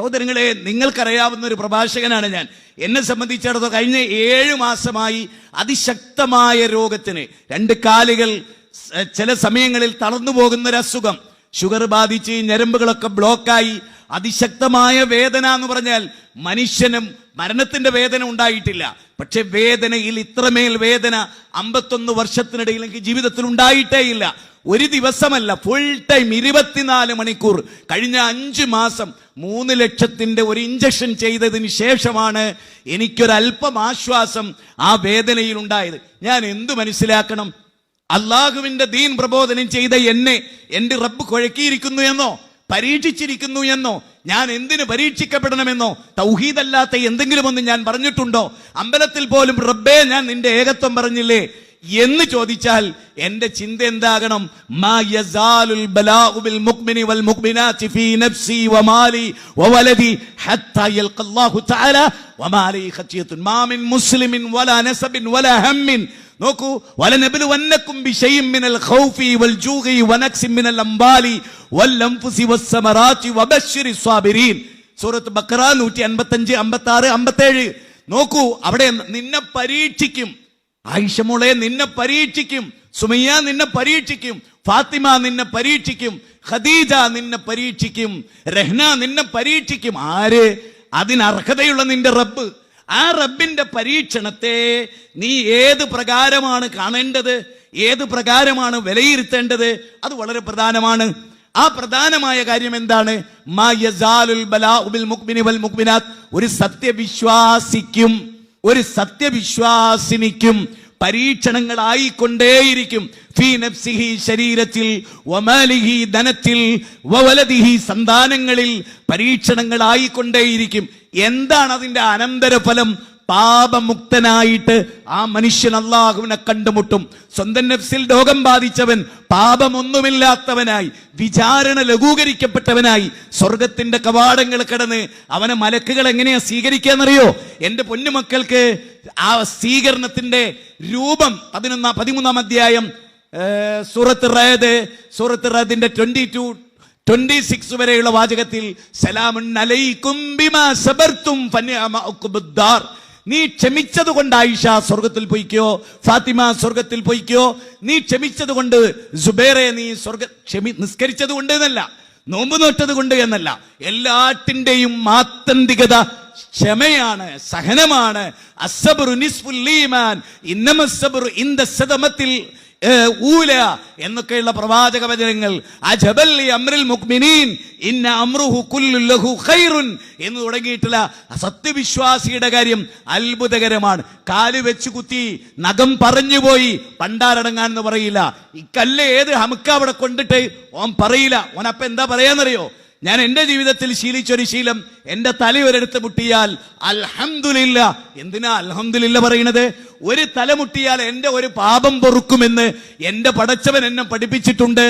സഹോദരങ്ങളെ നിങ്ങൾക്കറിയാവുന്ന ഒരു പ്രഭാഷകനാണ് ഞാൻ. എന്നെ സംബന്ധിച്ചിടത്തോളം കഴിഞ്ഞ ഏഴ് മാസമായി അതിശക്തമായ രോഗത്തിന് രണ്ട് കാലുകൾ ചില സമയങ്ങളിൽ തളർന്നു പോകുന്ന ഒരു അസുഖം ഷുഗർ ബാധിച്ച് ഞരമ്പുകളൊക്കെ ബ്ലോക്കായി അതിശക്തമായ വേദന എന്ന് പറഞ്ഞാൽ മനുഷ്യനും മരണത്തിന്റെ വേദന ഉണ്ടായിട്ടില്ല. പക്ഷെ വേദനയിൽ ഇത്രമേൽ വേദന അമ്പത്തൊന്ന് വർഷത്തിനിടയിൽ എനിക്ക് ജീവിതത്തിൽ ഉണ്ടായിട്ടേ ഇല്ല ഒരു ദിവസമല്ല ഫുൾ ടൈം ഇരുപത്തിനാല് മണിക്കൂർ. കഴിഞ്ഞ അഞ്ച് മാസം മൂന്ന് ലക്ഷത്തിന്റെ ഒരു ഇഞ്ചക്ഷൻ ചെയ്തതിന് ശേഷമാണ് എനിക്കൊരല്പം ആശ്വാസം ആ വേദനയിൽ ഉണ്ടായത് ഞാൻ എന്തു മനസ്സിലാക്കണം? അള്ളാഹുവിന്റെ ദീൻ പ്രബോധനം ചെയ്ത എന്നെ എന്റെ റബ്ബ് കുഴക്കിയിരിക്കുന്നു എന്നോ പരീക്ഷിച്ചിരിക്കുന്നു എന്നോ ഞാൻ എന്തിനു പരീക്ഷിക്കപ്പെടണമെന്നോ തൗഹീദല്ലാത്ത എന്തെങ്കിലും ഒന്ന് ഞാൻ പറഞ്ഞിട്ടുണ്ടോ? അമ്പലത്തിൽ പോലും റബ്ബേ ഞാൻ നിന്റെ ഏകത്വം പറഞ്ഞില്ലേ? എന്ന് ചോദിച്ചാൽ എന്റെ ചിന്ത എന്താകണം? നോക്കൂ വലനബലുവന്നക്കും ബിശൈഇൻ മിനൽ ഖൗഫി വൽ ജൂഇ വനക്സി മിനൽ അംബാലി വൽ വസ്സമറാത്തി വബശ്ശിരി സ്വാബിരീൻ. സൂറത്ത് ബഖറ 155 56 57 നോക്കൂ അവിടെ നിന്നെ പരീക്ഷിക്കും. ആയിഷ മോളെ നിന്നെ പരീക്ഷിക്കും സുമയ്യ നിന്നെ പരീക്ഷിക്കും ഫാത്തിമ നിന്നെ പരീക്ഷിക്കും ഖദീജ നിന്നെ പരീക്ഷിക്കും രഹ്ന നിന്നെ പരീക്ഷിക്കും. ആര്? അതിനർഹതയുള്ള നിന്റെ റബ്ബ്. ആ റബ്ബിന്റെ പരീക്ഷണത്തെ നീ ഏത് പ്രകാരമാണ് കാണേണ്ടത് ഏത് പ്രകാരമാണ് വിലയിരുത്തേണ്ടത്? അത് വളരെ പ്രധാനമാണ്. ആ പ്രധാനമായ കാര്യം എന്താണ്? ഒരു സത്യവിശ്വാസിക്കും ഒരു സത്യവിശ്വാസിനിക്കും പരീക്ഷണങ്ങളായിക്കൊണ്ടേയിരിക്കും. ഫീ നഫ്സിഹി ശരീരത്തിൽ വമാലിഹി ധനത്തിൽ വവലദിഹി സന്താനങ്ങളിൽ പരീക്ഷണങ്ങളായിക്കൊണ്ടേയിരിക്കും. എന്താണ് അതിന്റെ അനന്തരഫലം? പാപമുക്തനായിട്ട് ആ മനുഷ്യൻ അള്ളാഹുവിനെ കണ്ടുമുട്ടും സ്വന്തം നഫ്സിൽ രോഗം ബാധിച്ചവൻ പാപമൊന്നുമില്ലാത്തവനായി വിചാരണ ലഘൂകരിക്കപ്പെട്ടവനായി സ്വർഗത്തിന്റെ കവാടങ്ങൾ കടന്ന് അവനെ മലക്കുകൾ എങ്ങനെയാ സ്വീകരിക്കാന്നറിയോ എന്റെ പൊന്നുമക്കൾക്ക് ആ സ്വീകരണത്തിന്റെ രൂപം പതിനൊന്നാം പതിമൂന്നാം അധ്യായം സൂറത്ത് റേദ് സൂറത്ത് റേദിന്റെ ട്വന്റി ടു ട്വന്റി സിക്സ് വരെയുള്ള വാചകത്തിൽ സലാമുൻ അലൈക്കും ബിമാ സബർത്തും ഫനിഅമ ഉഖ്ബുദ്ദാർ. നീ ക്ഷമിച്ചത് കൊണ്ട് ആയിഷ സ്വർഗത്തിൽ പോയിക്കോ ഫാത്തിമ സ്വർഗത്തിൽ പോയിക്കോ. നീ ക്ഷമിച്ചത് കൊണ്ട് സുബേറെ നീ സ്വർഗ ക്ഷമി നിസ്കരിച്ചത് കൊണ്ട് എന്നല്ല നോമ്പ് നോറ്റത് കൊണ്ട് എന്നല്ല. എല്ലാറ്റിന്റെയും ആത്യന്തികത ക്ഷമയാണ് സഹനമാണ്. അസ്സബ്റു നിസ്ഫുൽ ഇൻ ദ സദമത്തിൽ ഊല എന്നൊക്കെയുള്ള പ്രവാചക വചനങ്ങൾ. മുക്മിനീൻ ഇന്ന കുല്ലു ഖൈറുൻ എന്ന് തുടങ്ങിയിട്ടുള്ള സത്യവിശ്വാസിയുടെ കാര്യം അത്ഭുതകരമാണ്. കാൽ വെച്ച് കുത്തി നഖം പറഞ്ഞുപോയി പണ്ടാരടങ്ങാൻ എന്ന് പറയില്ല. ഈ കല്ല് ഏത് ഹമുക്ക അവിടെ കൊണ്ടിട്ട് ഓൻ പറയില്ല. ഓനപ്പ എന്താ പറയാന്നറിയോ? ഞാൻ എന്റെ ജീവിതത്തിൽ ശീലിച്ചൊരു ശീലം എന്റെ തല ഒരിടത്ത് മുട്ടിയാൽ അൽഹന്ദില്ല എന്തിനാ അൽഹന്ദില്ല പറയണത് ഒരു തല മുട്ടിയാൽ എന്റെ ഒരു പാപം പൊറുക്കുമെന്ന് എന്റെ പടച്ചവൻ എന്നെ പഠിപ്പിച്ചിട്ടുണ്ട്.